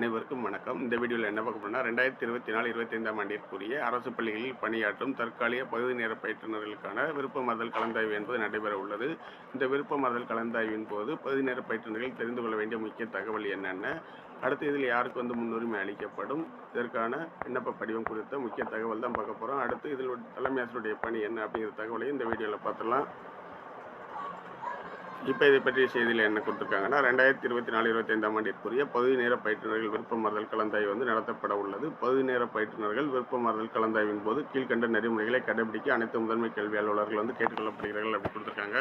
அனைவருக்கும் வணக்கம். இந்த வீடியோவில் என்ன பார்க்க போனால் ரெண்டாயிரத்தி இருபத்தி நாலு இருபத்தைந்தாம் ஆண்டிற்குரிய அரசு பள்ளிகளில் பணியாற்றும் தற்காலிக பகுதி நேர பயிற்றுநர்களுக்கான விருப்ப மறுதல் கலந்தாய்வு என்பது நடைபெற உள்ளது. இந்த விருப்ப மறுதல் கலந்தாய்வின் போது பகுதி நேர பயிற்றுநர்கள் தெரிந்து கொள்ள வேண்டிய முக்கிய தகவல் என்னென்ன? அடுத்து இதில் யாருக்கு வந்து முன்னுரிமை அளிக்கப்படும்? இதற்கான விண்ணப்ப படிவம் குறித்த முக்கிய தகவல் தான் பார்க்க போகிறோம் அடுத்து இதில் தலைமை ஆசிரியருடைய பணி என்ன அப்படிங்கிற தகவலையும் இந்த வீடியோவில் பார்த்துடலாம். இப்போ இதை பற்றிய செய்தியில் என்ன கொடுத்துருக்காங்கன்னா ரெண்டாயிரத்தி இருபத்தி நாலு இருபத்தைந்தாம் ஆண்டிற்குரிய பகுதி நேர பயிற்றுநர்கள் விருப்பமறுதல் கலந்தாய்வு வந்து நடத்தப்பட உள்ளது. பகுதி நேர பயிற்றுநர்கள் விருப்பமறுதல் கலந்தாய்வின் போது கீழ்கண்ட நெறிமுறைகளை கடைபிடிக்க அனைத்து முதன்மை கல்வி அலுவலர்கள் வந்து கேட்டுக்கொள்ளப்படுகிறார்கள் அப்படி கொடுத்துருக்காங்க.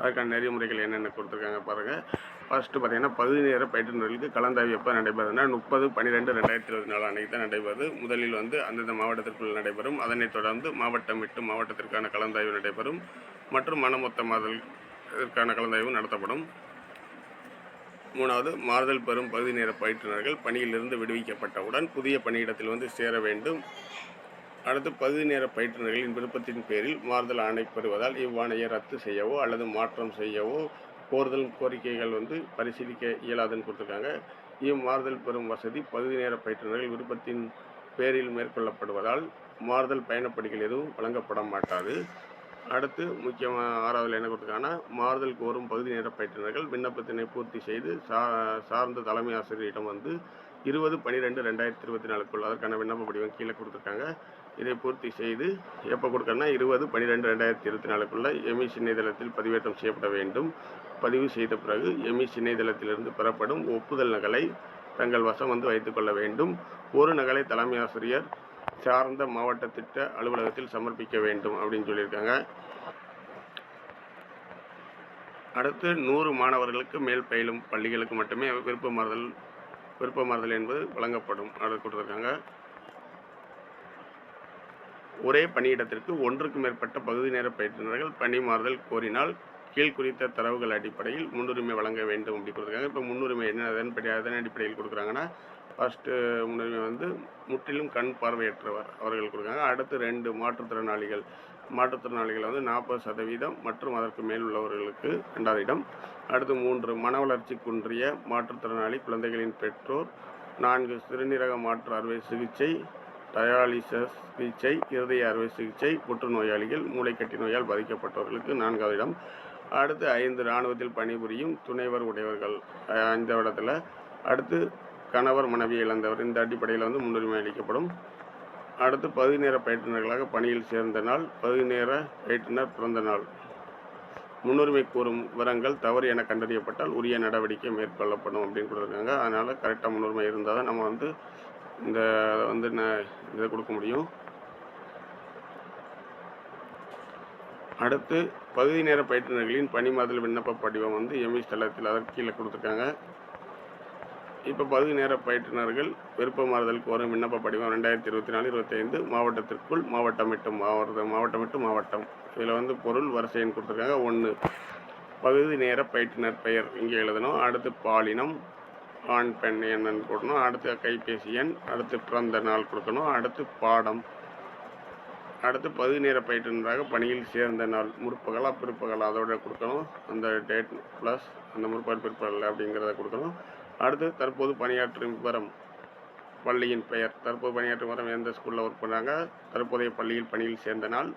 அதுக்கான நெறிமுறைகள் என்னென்ன கொடுத்துருக்காங்க பாருங்கள் ஃபஸ்ட்டு பார்த்தீங்கன்னா பகுதி நேர பயிற்றுநர்களுக்கு கலந்தாய்வு எப்போ நடைபெறுதுன்னா முப்பது பன்னிரெண்டு ரெண்டாயிரத்தி இருபத்தி நாலு அன்னைக்கு தான் நடைபெறுது. முதலில் வந்து அந்தந்த மாவட்டத்திற்குள் நடைபெறும். அதனைத் தொடர்ந்து மாவட்டம் விட்டு மாவட்டத்திற்கான கலந்தாய்வு நடைபெறும். மற்றும் மனமொத்தமாதல் இதற்கான கலந்தாய்வு நடத்தப்படும். மூணாவது மாறுதல் பெறும் பகுதி நேர பயிற்றுனர்கள் பணியிலிருந்து விடுவிக்கப்பட்டவுடன் புதிய பணியிடத்தில் வந்து சேர வேண்டும். அடுத்து பகுதி நேர பயிற்றுனர்களின் விருப்பத்தின் பேரில் மாறுதல் ஆணை பெறுவதால் இவ்வாணையை ரத்து செய்யவோ அல்லது மாற்றம் செய்யவோ கோருதல் கோரிக்கைகள் வந்து பரிசீலிக்க இயலாதுன்னு கொடுத்துருக்காங்க. இம்மாறுதல் பெறும் வசதி பகுதி நேர பயிற்றுனர்கள் விருப்பத்தின் பேரில் மேற்கொள்ளப்படுவதால் மாறுதல் பயணப்படிகள் எதுவும் வழங்கப்பட மாட்டாது. அடுத்து முக்கியமாக ஆறாவதில் என்ன கொடுத்துருக்காங்கன்னா மாறுதல் கோரும் பகுதி நேர பயிற்றுநர்கள் விண்ணப்பத்தினை பூர்த்தி செய்து சா சார்ந்த தலைமை ஆசிரியரிடம் வந்து இருபது பன்னிரெண்டு ரெண்டாயிரத்தி இருபத்தி நாலுக்குள் அதற்கான விண்ணப்ப படிவம் கீழே கொடுத்துருக்காங்க. இதை பூர்த்தி செய்து எப்போ கொடுக்கணும்னா இருபது பன்னிரெண்டு ரெண்டாயிரத்தி இருபத்தி நாலுக்குள்ள எமி இணையதளத்தில் பதிவேற்றம் செய்யப்பட வேண்டும். பதிவு செய்த பிறகு எமி இணையதளத்திலிருந்து பெறப்படும் ஒப்புதல் நகலை தங்கள் வசம் வந்து வைத்துக்கொள்ள வேண்டும். ஒரு நகலை தலைமை ஆசிரியர் சார்ந்த மாவட்ட திட்ட அலுவலகத்தில் சமர்ப்பிக்க வேண்டும் அப்படின்னு சொல்லியிருக்காங்க. அடுத்து நூறு மாணவர்களுக்கு மேல் பயிலும் பள்ளிகளுக்கு மட்டுமே விருப்பமாறுதல் விருப்பமாறுதல் என்பது வழங்கப்படும் அதை கொடுத்துருக்காங்க. ஒரே பணியிடத்திற்கு ஒன்றுக்கு மேற்பட்ட பகுதி நேர பயிற்றுநர்கள் பணி மாறுதல் கோரினால் கீழ் குறித்த தரவுகள் அடிப்படையில் முன்னுரிமை வழங்க வேண்டும் அப்படி கொடுக்குறாங்க இப்போ முன்னுரிமை என்ன அதன்படி அதன் அடிப்படையில் கொடுக்குறாங்கன்னா ஃபஸ்ட்டு முன்னுரிமை வந்து முற்றிலும் கண் பார்வையற்றவர் அவர்கள் கொடுக்காங்க அடுத்து ரெண்டு மாற்றுத்திறனாளிகள். மாற்றுத்திறனாளிகள் வந்து நாற்பது சதவீதம் மற்றும் அதற்கு மேல் உள்ளவர்களுக்கு ரெண்டாவது இடம். அடுத்து மூன்று மன வளர்ச்சி குன்றிய மாற்றுத்திறனாளி குழந்தைகளின் பெற்றோர். நான்கு சிறுநீரக மாற்று அறுவை சிகிச்சை டயாலிசஸ் சிகிச்சை இருதய அறுவை சிகிச்சை புற்றுநோயாளிகள் மூளைக்கட்டி நோயால் பாதிக்கப்பட்டவர்களுக்கு நான்காவது இடம். அடுத்து ஐந்து இராணுவத்தில் பணிபுரியும் துணைவர் உடையவர்கள் ஐந்தாவது இடத்துல அடுத்து கணவர் மனைவி இழந்தவர். இந்த அடிப்படையில் வந்து முன்னுரிமை அளிக்கப்படும். அடுத்து பகுதி நேர பயிற்றுநர்களாக பணியில் சேர்ந்த நாள் பகுதி நேர பயிற்றுனர் பிறந்த நாள். முன்னுரிமை கூறும் விவரங்கள் தவறு என கண்டறியப்பட்டால் உரிய நடவடிக்கை மேற்கொள்ளப்படும் அப்படின்னு கொடுத்துருக்காங்க. அதனால் கரெக்டாக முன்னுரிமை இருந்தால் தான் நம்ம வந்து இந்த வந்து இதை கொடுக்க முடியும். அடுத்து பகுதி நேர பயிற்றுநர்களின் பணிமாதல் விண்ணப்ப படிவம் வந்து எம்இ ஸ்தலத்தில் அதற்கு கீழே கொடுத்துருக்காங்க. இப்போ பகுதி நேர பயிற்றுனர்கள் விருப்ப மாறுதல் கோரும் விண்ணப்ப படிவம் ரெண்டாயிரத்தி இருபத்தி நாலு இருபத்தைந்து மாவட்டத்திற்குள் மாவட்டம் விட்டு மாவட்டம் மாவட்டம் விட்டு மாவட்டம். இதில் வந்து பொருள் வரிசைன்னு கொடுத்துருக்காங்க. ஒன்று பகுதி நேர பயிற்றுனர் பெயர் இங்கே எழுதணும். அடுத்து பாலினம் ஆண் பெண் என்னன்னு கொடுக்கணும் அடுத்து கைபேசி எண் அடுத்து பிறந்த நாள் கொடுக்கணும். அடுத்து பாடம். அடுத்து பகுதி நேர பயிற்றுனராக பணியில் சேர்ந்த நாள் முற்பகலா பிற்பகலா அதோட கொடுக்கணும். அந்த டேட் ப்ளஸ் அந்த முற்பகல் பிற்பகல் அப்படிங்கிறத கொடுக்கணும். அடுத்து தற்போது பணியாற்றும் விவரம் பள்ளியின் பெயர். தற்போது பணியாற்றும் விவரம் எந்த ஸ்கூலில் ஒர்க் பண்ணாங்க தற்போதைய பள்ளியில் பணியில் சேர்ந்த நாள்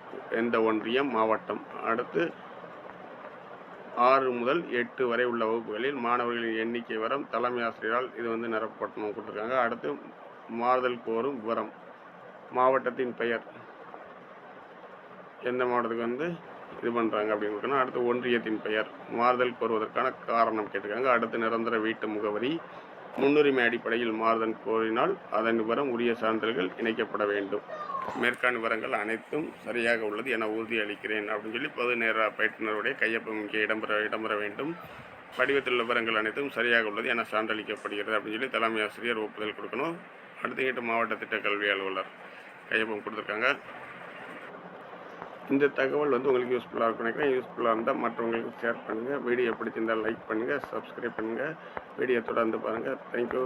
எந்த ஒன்றியம் மாவட்டம்? அடுத்து ஆறு முதல் எட்டு வரை உள்ள வகுப்புகளில் மாணவர்களின் எண்ணிக்கை வரம் தலைமை ஆசிரியரால் இது வந்து நிரப்பட்டணும் கொடுத்துருக்காங்க அடுத்து மாறுதல் கோரும் விவரம் மாவட்டத்தின் பெயர். எந்த மாவட்டத்துக்கு வந்து? இது பண்ணுறாங்க அப்படின்னு கொடுக்கணும் அடுத்து ஒன்றியத்தின் பெயர் மாறுதல் கோருவதற்கான காரணம் கேட்டிருக்காங்க. அடுத்து நிரந்தர வீட்டு முகவரி முன்னுரிமை அடிப்படையில் மாறுதல் கோரினால் அதன் விவரம் உரிய சான்றிதழ்கள் இணைக்கப்பட வேண்டும். மேற்காண் விவரங்கள் அனைத்தும் சரியாக உள்ளது என உறுதியளிக்கிறேன் அப்படின்னு சொல்லி பொது நேர பயிற்றுனருடைய கையொப்பம் இங்கே இடம்பெற இடம்பெற வேண்டும். படிவத்தில் விவரங்கள் அனைத்தும் சரியாக உள்ளது என சான்றளிக்கப்படுகிறது அப்படின்னு சொல்லி தலைமை ஆசிரியர் ஒப்புதல் கொடுக்கணும். அடுத்துக்கிட்டு மாவட்ட திட்ட கல்வி அலுவலர் கையொப்பம் கொடுத்துருக்காங்க. இந்த தகவல் வந்து உங்களுக்கு யூஸ்ஃபுல்லாக இருக்கும் நினைக்கிறேன். யூஸ்ஃபுல்லாக இருந்தால் மற்றவங்களுக்கு ஷேர் பண்ணுங்கள் வீடியோ பிடிச்சிருந்தால் லைக் பண்ணுங்கள் சப்ஸ்கிரைப் பண்ணுங்கள் வீடியோ தொடர்ந்து பாருங்கள் தேங்க்யூ